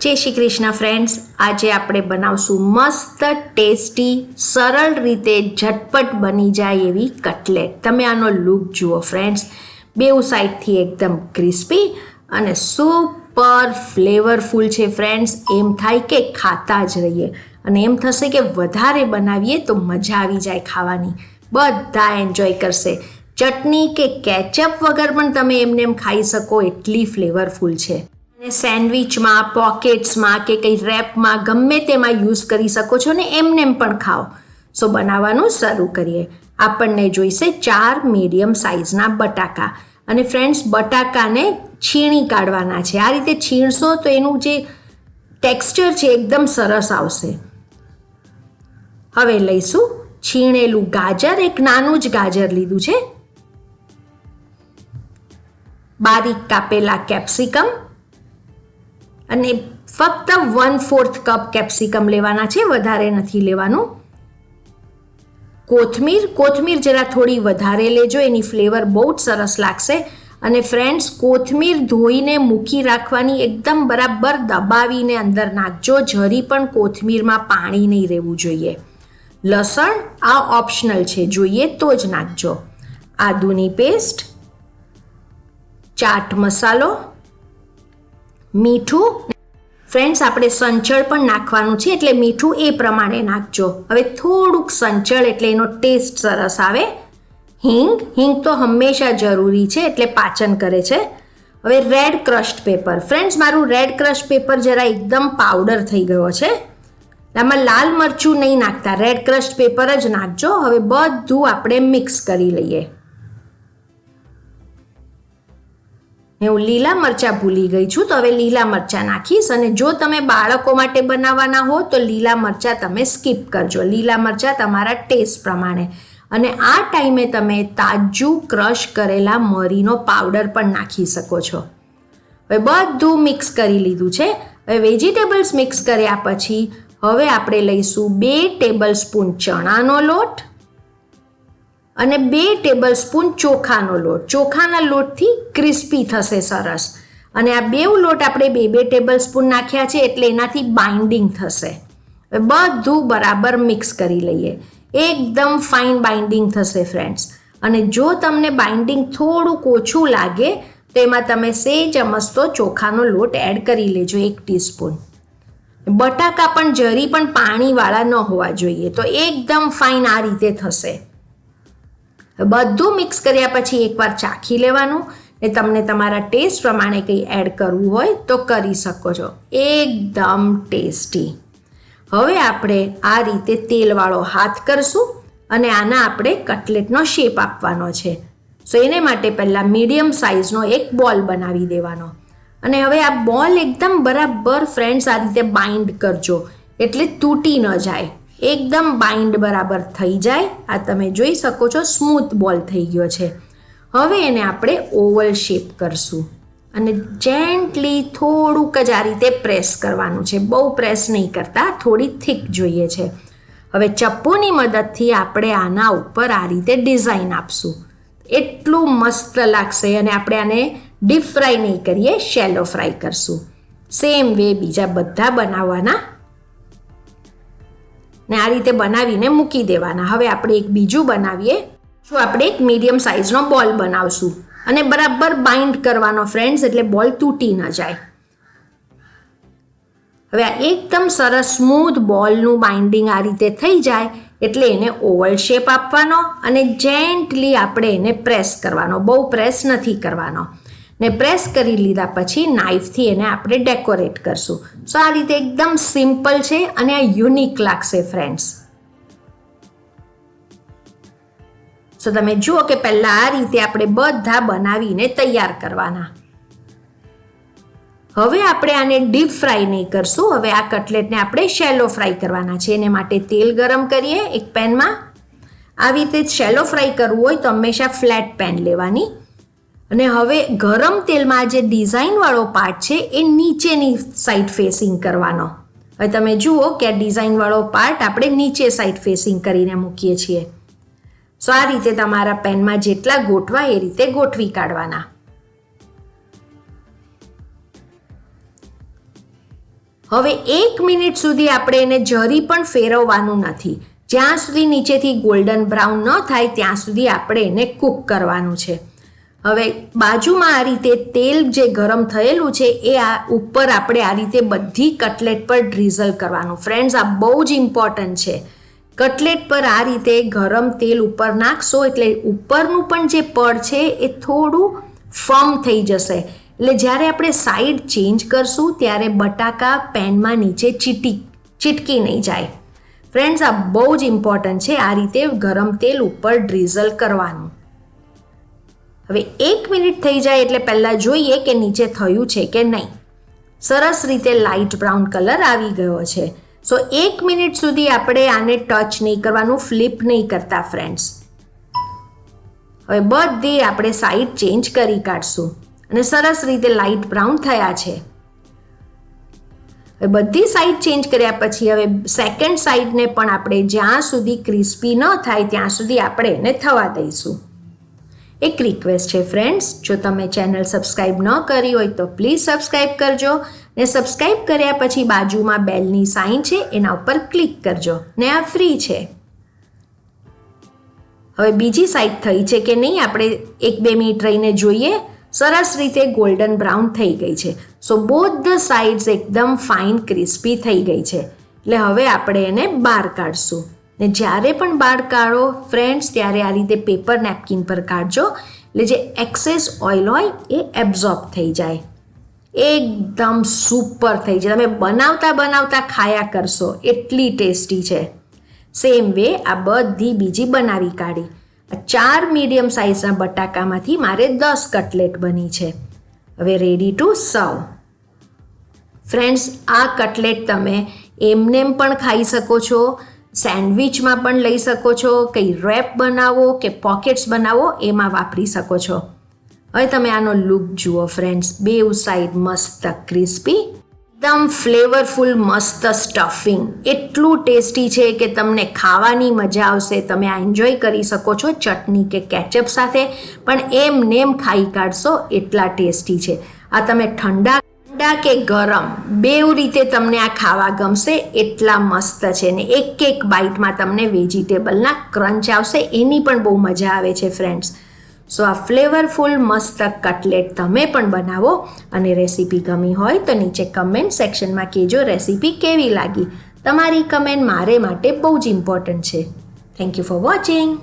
જય શ્રી કૃષ્ણ ફ્રેન્ડ્સ આજે આપણે બનાવશું મસ્ત, ટેસ્ટી, સરળ રીતે ઝટપટ બની જાય એવી કટલેટ. તમે આનો લુક જુઓ ફ્રેન્ડ્સ બેઉ સાઈડથી એકદમ ક્રિસ્પી અને સુપર ફ્લેવરફુલ છે ફ્રેન્ડ્સ એમ થાય કે ખાતા જ રહીએ. અને એમ થશે કે વધારે બનાવીએ તો મજા આવી જાય ખાવાની. બધા એન્જોય કરશે. ચટણી કે કેચઅપ વગર પણ તમે એમને એમ ખાઈ શકો, એટલી ફ્લેવરફુલ છે. અને સેન્ડવિચમાં, પોકેટ્સમાં કે કંઈ રેપમાં ગમે તેમાં યુઝ કરી શકો છો ને એમને એમ પણ ખાઓ. સો બનાવવાનું શરૂ કરીએ. આપણને જોઈશે ચાર મીડિયમ સાઇઝના બટાકા. અને ફ્રેન્ડ્સ, બટાકાને છીણી કાઢવાના છે. આ રીતે છીણશો તો એનું જે ટેક્સચર છે એકદમ સરસ આવશે. હવે લઈશું છીણેલું ગાજર. એક નાનું જ ગાજર લીધું છે. બારીક કાપેલા કેપ્સિકમ. અને ફક્ત વન ફોર્થ કપ કેપ્સિકમ લેવાના છે, વધારે નથી લેવાનું. કોથમીર કોથમીર જરા થોડી વધારે લેજો, એની ફ્લેવર બહુ જ સરસ લાગશે. અને ફ્રેન્ડ્સ કોથમીર ધોઈને મૂકી રાખવાની એકદમ બરાબર દબાવીને અંદર નાખજો, જરી પણ કોથમીરમાં પાણી નહીં રહેવું જોઈએ. લસણ આ ઓપ્શનલ છે, જોઈએ તો જ નાખજો. આદુની પેસ્ટ ચાટ મસાલો મીઠું. ફ્રેન્ડ્સ આપણે સંચળ પણ નાખવાનું છે, એટલે મીઠું એ પ્રમાણે નાખજો. હવે થોડુંક સંચળ એટલે એનો ટેસ્ટ સરસ આવે. હિંગ હિંગ તો હંમેશા જરૂરી છે, એટલે પાચન કરે છે. હવે રેડ ક્રશ્ડ પેપર ફ્રેન્ડ્સ મારું રેડ ક્રશ પેપર જરા એકદમ પાવડર થઈ ગયો છે. આમાં લાલ મરચું નહીં નાખતા. રેડ ક્રશ્ડ પેપર જ નાખજો. હવે બધું આપણે મિક્સ કરી લઈએ. હું લીલા મરચાં ભૂલી ગઈ છું, તો હવે લીલા મરચાં નાખીશ અને જો તમે બાળકો માટે બનાવવાના હો, તો લીલા મરચાં તમે સ્કીપ કરજો. લીલા મરચાં તમારા ટેસ્ટ પ્રમાણે. અને આ ટાઈમે તમે તાજું ક્રશ કરેલા મરીનો પાવડર પણ નાખી શકો છો. હવે બધું મિક્સ કરી લીધું છે. હવે વેજીટેબલ્સ મિક્સ કર્યા પછી હવે આપણે લઈશું બે ટેબલ સ્પૂન ચણાનો લોટ અને બે ટેબલ સ્પૂન ચોખાનો લોટ. ચોખાના લોટથી ક્રિસ્પી થશે સરસ. અને આ બેવ લોટ આપણે બે બે ટેબલ સ્પૂન નાખ્યા છે એટલે એનાથી બાઇન્ડિંગ થશે. બધું બરાબર મિક્સ કરી લઈએ. એકદમ ફાઇન બાઇન્ડિંગ થશે ફ્રેન્ડ્સ અને જો તમને બાઇન્ડિંગ થોડુંક ઓછું લાગે, તો એમાં તમે સેજ અમસ્તો ચોખાનો લોટ એડ કરી લેજો એક ટીસ્પૂન બટાકા પણ જરી પણ પાણીવાળા ન હોવા જોઈએ. તો એકદમ ફાઇન આ રીતે થશે. બધું મિક્સ કર્યા પછી એકવાર ચાખી લેવાનું ને તમને તમારા ટેસ્ટ પ્રમાણે કંઈ એડ કરવું હોય તો કરી શકો છો. એકદમ ટેસ્ટી હવે આપણે આ રીતે તેલવાળો હાથ કરશું અને આના આપણે કટલેટનો શેપ આપવાનો છે. સો એને માટે પહેલાં મીડિયમ સાઇઝનો એક બોલ બનાવી દેવાનો. અને હવે આ બોલ એકદમ બરાબર ફ્રેન્ડ્સ આ રીતે બાઇન્ડ કરજો. એટલે તૂટી ન જાય. એકદમ બાઇન્ડ બરાબર થઈ જાય. આ તમે જોઈ શકો છો સ્મૂથ બોલ થઈ ગયો છે. હવે એને આપણે ઓવલ શેપ કરશું. અને જેન્ટલી થોડુંક જ આ રીતે પ્રેસ કરવાનું છે. બહુ પ્રેસ નહીં કરતા, થોડી થીક જોઈએ છે. હવે ચપ્પુની મદદથી આપણે આના ઉપર આ રીતે ડિઝાઇન આપશું. એટલું મસ્ત લાગશે અને આપણે આને ડીપ ફ્રાય નહીં કરીએ શેલો ફ્રાય કરશું. સેમ વે બીજા બધા બનાવવાના ને આ રીતે બનાવીને મૂકી દેવાના. હવે આપણે એક બીજું બનાવીએ. શું આપણે એક મીડિયમ સાઇઝનો બોલ બનાવશું. અને બરાબર બાઇન્ડ કરવાનો ફ્રેન્ડ્સ, એટલે બોલ તૂટી ન જાય. હવે આ એકદમ સરસ સ્મૂથ બોલનું બાઇન્ડિંગ આ રીતે થઈ જાય, એટલે એને ઓવલ શેપ આપવાનો અને જેન્ટલી આપણે એને પ્રેસ કરવાનો. બહુ પ્રેસ નથી કરવાનો. ને પ્રેસ કરી લીધા પછી નાઇફથી એને આપણે ડેકોરેટ કરશું. સો આ રીતે એકદમ સિમ્પલ છે અને આ યુનિક લાગશે ફ્રેન્ડ્સ સો તમે જુઓ કે પહેલાં આ રીતે આપણે બધા બનાવીને તૈયાર કરવાના. હવે આપણે આને ડીપ ફ્રાય નહીં કરશું. હવે આ કટલેટને આપણે શેલો ફ્રાય કરવાના છે. એને માટે તેલ ગરમ કરીએ એક પેનમાં આવી રીતે શેલો ફ્રાય કરવું હોય તો હંમેશા ફ્લેટ પેન લેવાની. અને હવે ગરમ તેલમાં જે ડિઝાઇનવાળો પાર્ટ છે, એ નીચેની સાઈડ ફેસિંગ કરવાનો. હવે તમે જુઓ કે આ ડિઝાઇનવાળો પાર્ટ આપણે નીચે સાઈડ ફેસિંગ કરીને મૂકીએ છીએ. સો આ રીતે તમારા પેનમાં જેટલા ગોઠવા એ રીતે ગોઠવી કાઢવાના. હવે એક મિનિટ સુધી આપણે એને જરી પણ ફેરવવાનું નથી. જ્યાં સુધી નીચેથી ગોલ્ડન બ્રાઉન ન થાય, ત્યાં સુધી આપણે એને કૂક કરવાનું છે. હવે બાજુમાં આ રીતે તેલ જે ગરમ થયેલું છે, એ આ ઉપર આપણે આ રીતે બધી કટલેટ પર ડ્રીઝલ કરવાનું. ફ્રેન્ડ્સ આ બહુ જ ઇમ્પોર્ટન્ટ છે. કટલેટ પર આ રીતે ગરમ તેલ ઉપર નાખશો એટલે ઉપરનું પણ જે પડ છે, એ થોડું ફર્મ થઈ જશે. એટલે જ્યારે આપણે સાઈડ ચેન્જ કરશું, ત્યારે બટાકા પેનમાં નીચે ચીટી, ચીટકી નહીં જાય. ફ્રેન્ડ્સ આ બહુ જ ઇમ્પોર્ટન્ટ છે આ રીતે ગરમ તેલ ઉપર ડ્રીઝલ કરવાનું. હવે એક મિનિટ થઈ જાય એટલે પહેલાં જોઈએ કે નીચે થયું છે કે નહીં. સરસ રીતે લાઇટ બ્રાઉન કલર આવી ગયો છે. સો એક મિનિટ સુધી આપણે આને ટચ નહીં કરવાનું ફ્લિપ નહીં કરતા ફ્રેન્ડ્સ હવે બધી આપણે સાઈડ ચેન્જ કરી કાઢશું. અને સરસ રીતે લાઇટ બ્રાઉન થયા છે. હવે બધી સાઈડ ચેન્જ કર્યા પછી હવે સેકન્ડ સાઈડને પણ આપણે જ્યાં સુધી ક્રિસ્પી ન થાય ત્યાં સુધી આપણે એને થવા દઈશું. એક રિક્વેસ્ટ છે ફ્રેન્ડ્સ જો તમે ચેનલ સબસ્ક્રાઈબ ન કરી હોય તો પ્લીઝ સબસ્ક્રાઈબ કરજો ને સબસ્ક્રાઈબ કર્યા પછી બાજુમાં બેલની સાઇન છે, એના ઉપર ક્લિક કરજો. ને આ ફ્રી છે. હવે બીજી સાઈડ થઈ છે કે નહીં, આપણે એક બે મિનિટ રહીને જોઈએ. સરસ રીતે ગોલ્ડન બ્રાઉન થઈ ગઈ છે. સો બોથ ધ સાઇડ્સ એકદમ ફાઇન ક્રિસ્પી થઈ ગઈ છે. એટલે હવે આપણે એને બહાર કાઢશું. ને જ્યારે પણ બહાર કાઢો ફ્રેન્ડ્સ ત્યારે આ રીતે પેપર નેપકિન પર કાઢજો. એટલે જે એક્સેસ ઓઇલ હોય એ એબ્ઝોર્બ થઈ જાય. એકદમ સુપર થઈ જાય. તમે બનાવતા બનાવતા ખાયા કરશો, એટલી ટેસ્ટી છે. સેમ વે આ બધી બીજી બનાવી કાઢી. ચાર મીડિયમ સાઇઝના બટાકામાંથી મારે દસ કટલેટ બની છે. હવે રેડી ટુ સર્વ ફ્રેન્ડ્સ આ કટલેટ તમે એમનેમ પણ ખાઈ શકો છો. સેન્ડવિચમાં પણ લઈ શકો છો, કંઈ રેપ બનાવો કે પોકેટ્સ બનાવો, એમાં વાપરી શકો છો. હવે તમે આનો લુક જુઓ ફ્રેન્ડ્સ, બેઉ સાઈડ મસ્ત ક્રિસ્પી, એકદમ ફ્લેવરફુલ મસ્ત સ્ટફિંગ. એટલું ટેસ્ટી છે કે તમને ખાવાની મજા આવશે, તમે આ એન્જોય કરી શકો છો ચટણી કે કેચઅપ સાથે, પણ એમ નેમ ખાઈ કાઢશો એટલા ટેસ્ટી છે. આ તમે ઠંડા ઠંડા કે ગરમ? બેવ રીતે તમને આ ખાવા ગમશે, એટલા મસ્ત છે ને એક એક બાઇટમાં તમને વેજીટેબલના ક્રંચ આવશે, એની પણ બહુ મજા આવે છે ફ્રેન્ડ્સ સો આ ફ્લેવરફુલ મસ્ત કટલેટ તમે પણ બનાવો અને રેસીપી ગમી હોય તો નીચે કમેન્ટ સેક્શનમાં કહેજો રેસીપી કેવી લાગી. તમારી કમેન્ટ મારે માટે બહુ જ ઇમ્પોર્ટન્ટ છે. Thank you for watching